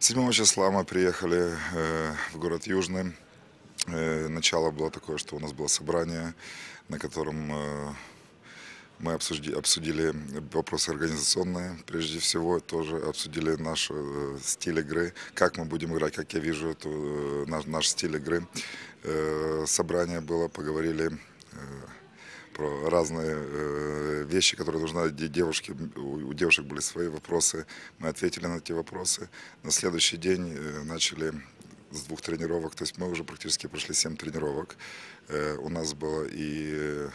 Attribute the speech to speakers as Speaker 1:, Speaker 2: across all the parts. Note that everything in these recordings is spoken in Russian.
Speaker 1: 7 числа мы приехали э, в город Южный. Э, начало было такое, что у нас было собрание, на котором э, мы обсудили вопросы организационные, прежде всего, тоже обсудили наш стиль игры, как мы будем играть, как я вижу наш, стиль игры. Собрание было, поговорили про разные э, вещи, которые нужны де- девушке. У, девушек были свои вопросы. Мы ответили на эти вопросы. На следующий день э, начали с двух тренировок. То есть мы уже практически прошли семь тренировок. Э, у нас было и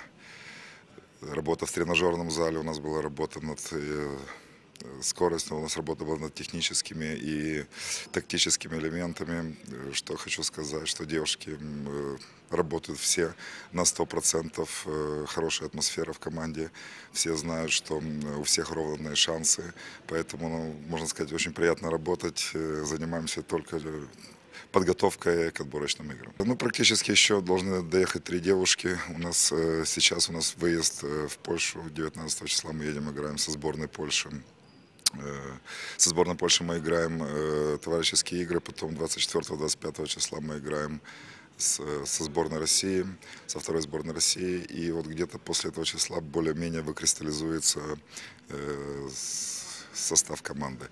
Speaker 1: работа в тренажерном зале, у нас была работа над э, скоростью, у нас работа была над техническими и тактическими элементами. Э, Что хочу сказать, что девушки э, работают все на 100%, э, хорошая атмосфера в команде, все знают, что у всех ровные шансы, поэтому, ну, можно сказать, очень приятно работать, занимаемся только подготовкой к отборочным играм. Ну, практически еще должны доехать три девушки. У нас сейчас у нас выезд в Польшу 19 числа мы едем, играем со сборной Польши. Э, Со сборной Польши мы играем э, товарищеские игры, потом 24-25 числа мы играем э, со сборной России, со второй сборной России. И вот где-то после этого числа более-менее выкристаллизуется состав команды.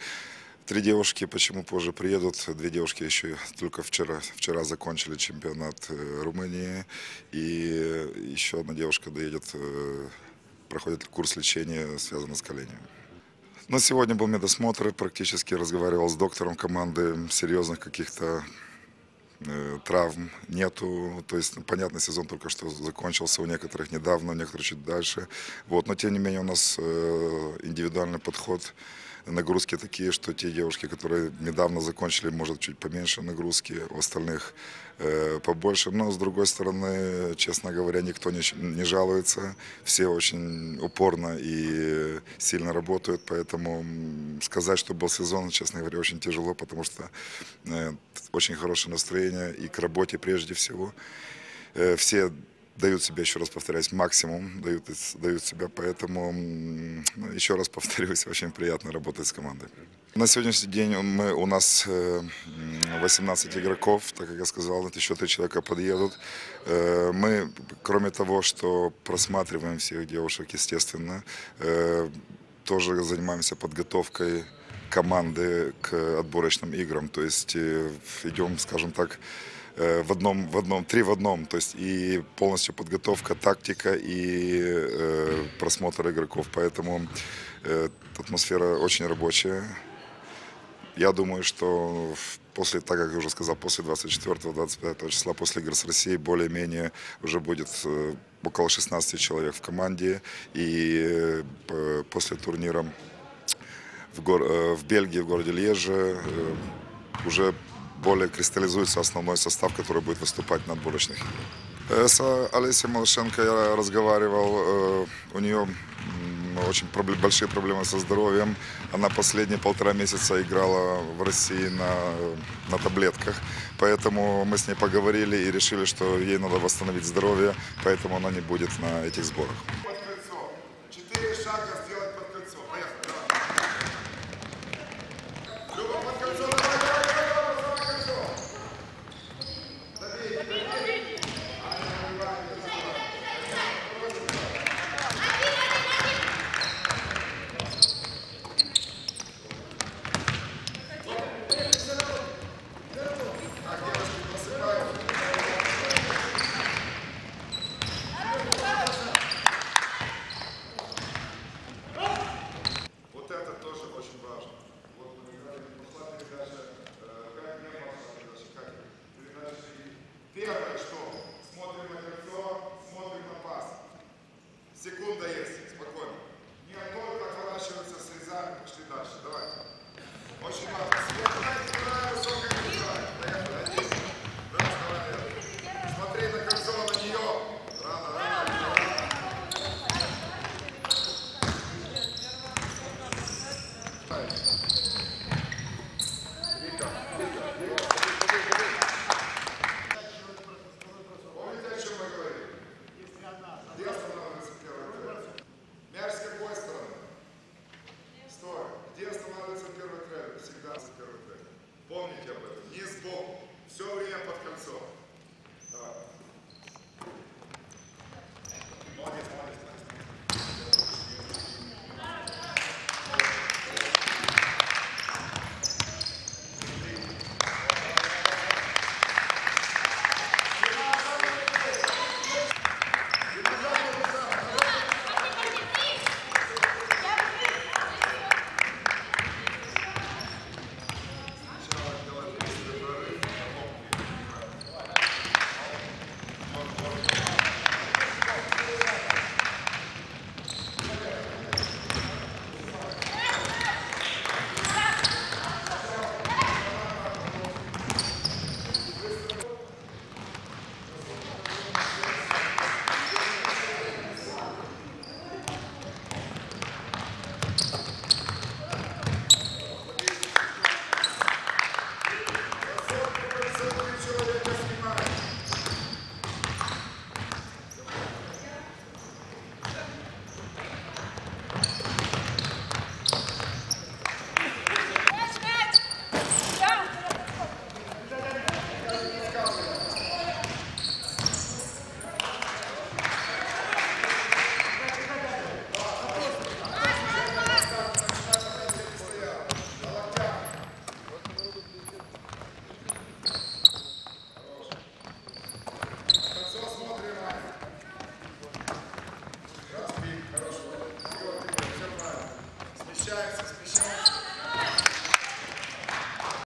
Speaker 1: Три девушки почему позже приедут? Две девушки еще только вчера, вчера закончили чемпионат Румынии. И еще одна девушка доедет, проходит курс лечения, связанный с коленями. На сегодня был медосмотр, и практически разговаривал с доктором команды. Серьезных каких-то э, травм нету. То есть, ну, понятно, сезон только что закончился, у некоторых недавно, у некоторых чуть дальше. Вот. Но тем не менее у нас э, индивидуальный подход. Нагрузки такие, что те девушки, которые недавно закончили, может, чуть поменьше нагрузки, у остальных э, побольше. Но, с другой стороны, честно говоря, никто не, не жалуется. Все очень упорно и сильно работают, поэтому сказать, что был сезон, честно говоря, очень тяжело, потому что э, очень хорошее настроение и к работе прежде всего. Э, Все дают себе, еще раз повторяюсь, максимум, дают, дают себя, поэтому, еще раз повторюсь, очень приятно работать с командой. На сегодняшний день мы, у нас э, м, 18 игроков, так как я сказал, еще три человека подъедут. Э, Мы, кроме того, что просматриваем всех девушек, естественно, э, тоже занимаемся подготовкой команды к отборочным играм. То есть э, идем, скажем так, э, в одном, в одном, три в одном, то есть и полностью подготовка, тактика и э, просмотр игроков, поэтому э, атмосфера очень рабочая. Я думаю, что после, так как я уже сказал, после 24-25 числа, после игр с Россией, более-менее уже будет э, около 16 человек в команде. И э, после турнира в, гор- э, в Бельгии, в городе Леже, э, уже более кристаллизуется основной состав, который будет выступать на отборочных играх. С Олесей Малышенко я разговаривал, у нее очень большие проблемы со здоровьем. Она последние полтора месяца играла в России на, на таблетках, поэтому мы с ней поговорили и решили, что ей надо восстановить здоровье, поэтому она не будет на этих сборах.